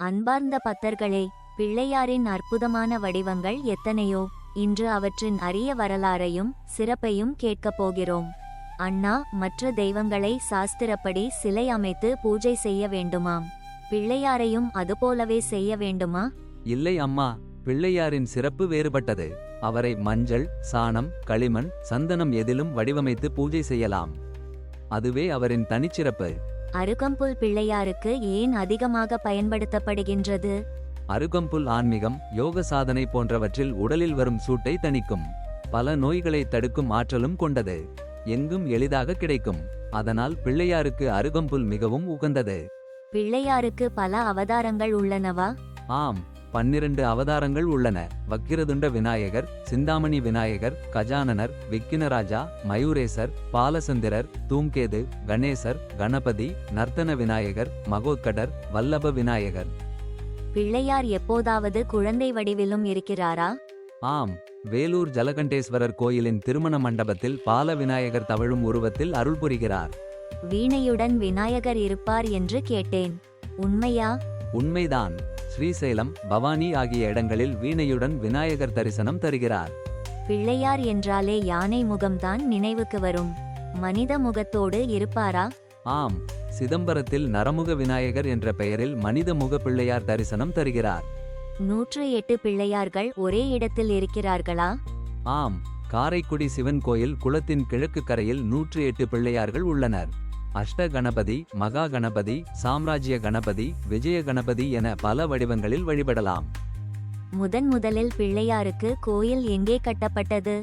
அன்பார்ந்த பத்தர்களே பிள்ளையாரின் அற்புதமான வடிவங்கள் எத்தனையோ? இன்று அவற்றின் அரிய வரலாறையும் சிறப்பையும் கேட்கப் போகிறோம். அண்ணா மற்ற தெய்வங்களை சாஸ்திரப்படி சிலை அமைத்து பூஜை செய்ய வேண்டுமாம். பிள்ளையாரையும் அதுபோலவே செய்ய வேண்டுமா? இல்லை அம்மா பிள்ளையாரின் சிறப்பு வேறுபட்டது. அவரை மஞ்சள் சாணம் களிமண் சந்தனம் எதிலும் வடிவமைத்து பூஜை செய்யலாம். அதுவே அவரின் தனிச்சிறப்பு. அருகம்புல் பிள்ளையாருக்கு ஏன் அதிகமாக பயன்படுத்தப்படுகின்றது? அருகம்புல் ஆன்மீகம் யோக சாதனை போன்றவற்றில் உடலில் வரும் சூட்டை தணிக்கும். பல நோய்களை தடுக்கும் ஆற்றலும் கொண்டது. எங்கும் எளிதாக கிடைக்கும். அதனால் பிள்ளையாருக்கு அருகம்புல் மிகவும் உகந்தது. பிள்ளையாருக்கு பல அவதாரங்கள் உள்ளனவா? ஆம். பன்னிரண்டு அவதாரங்கள் உள்ளன. வக்கிரதுண்ட விநாயகர் சிந்தாமணி விநாயகர் கஜானனர் விக்கினராஜா மயூரேசர் பாலசந்திரர் தூம்கேது கணேசர் கணபதி நர்த்தன விநாயகர் மகோத்கடர் வல்லப விநாயகர். பிள்ளையார் எப்போதாவது குழந்தை வடிவிலும் இருக்கிறாரா? ஆம். வேலூர் ஜலகண்டேஸ்வரர் கோயிலின் திருமண மண்டபத்தில் பால விநாயகர் தவழும் உருவத்தில் அருள் புரிகிறார். வீணையுடன் விநாயகர் இருப்பார் என்று கேட்டேன். உண்மையா? உண்மைதான். ஸ்ரீசைலம் பவானி ஆகிய இடங்களில் வீணையுடன் விநாயகர் தரிசனம் தருகிறார். பிள்ளையார் என்றாலே யானை முகம்தான் நினைவுக்கு வரும். மனித முகத்தோடு இருப்பாரா? ஆம் சிதம்பரத்தில் நரமுக விநாயகர் என்ற பெயரில் மனித முக பிள்ளையார் தரிசனம் தருகிறார். நூற்று எட்டு பிள்ளையார்கள் ஒரே இடத்தில் இருக்கிறார்களா? ஆம் காரைக்குடி சிவன் கோயில் குளத்தின் கிழக்கு கரையில் நூற்று எட்டு பிள்ளையார்கள் உள்ளனர். அஷ்ட கணபதி மகா கணபதி சாம்ராஜ்ய கணபதி விஜய கணபதி என பல வடிவங்களில் வழிபடலாம். முதன் முதலில் பிள்ளையாருக்கு கோயில் எங்கே கட்டப்பட்டது?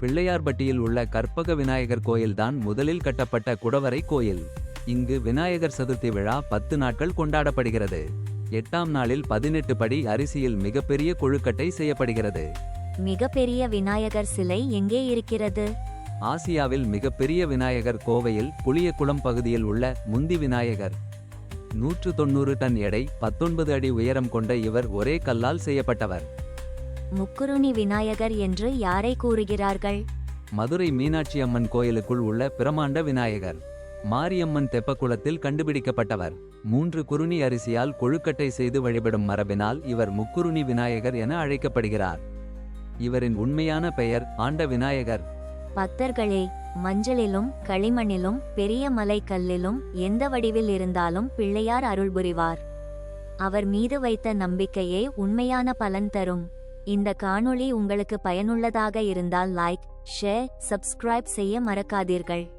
பிள்ளையார்பட்டியில் உள்ள கற்பக விநாயகர் கோயில்தான் முதலில் கட்டப்பட்ட குடவரை கோயில். இங்கு விநாயகர் சதுர்த்தி விழா பத்து நாட்கள் கொண்டாடப்படுகிறது. எட்டாம் நாளில் பதினெட்டு படி அரிசியில் மிகப்பெரிய கொழுக்கட்டை செய்யப்படுகிறது. மிகப்பெரிய விநாயகர் சிலை எங்கே இருக்கிறது? ஆசியாவில் மிகப்பெரிய விநாயகர் கோவையில் புளியகுளம் பகுதியில் உள்ள முந்தி விநாயகர். நூற்று தொண்ணூறு டன் எடை பத்தொன்பது அடி உயரம் கொண்ட இவர் ஒரே கல்லால் செய்யப்பட்டவர். முக்குருணி விநாயகர் என்று யாரை கூறுகிறார்கள்? மதுரை மீனாட்சி அம்மன் கோயிலுக்குள் உள்ள பிரமாண்ட விநாயகர். மாரியம்மன் தெப்பக்குளத்தில் கண்டுபிடிக்கப்பட்டவர். மூன்று குருணி அரிசியால் கொழுக்கட்டை செய்து வழிபடும் மரபினால் இவர் முக்குருணி விநாயகர் என அழைக்கப்படுகிறார். இவரின் உண்மையான பெயர் ஆண்ட விநாயகர். பக்தர்களே மஞ்சளிலும் களிமண்ணிலும் பெரிய மலை கல்லிலும் எந்த வடிவில் இருந்தாலும் பிள்ளையார் அருள் புரிவார். அவர் மீது வைத்த நம்பிக்கையே உண்மையான பலன் தரும். இந்த காணொளி உங்களுக்கு பயனுள்ளதாக இருந்தால் லைக் ஷேர் சப்ஸ்கிரைப் செய்ய மறக்காதீர்கள்.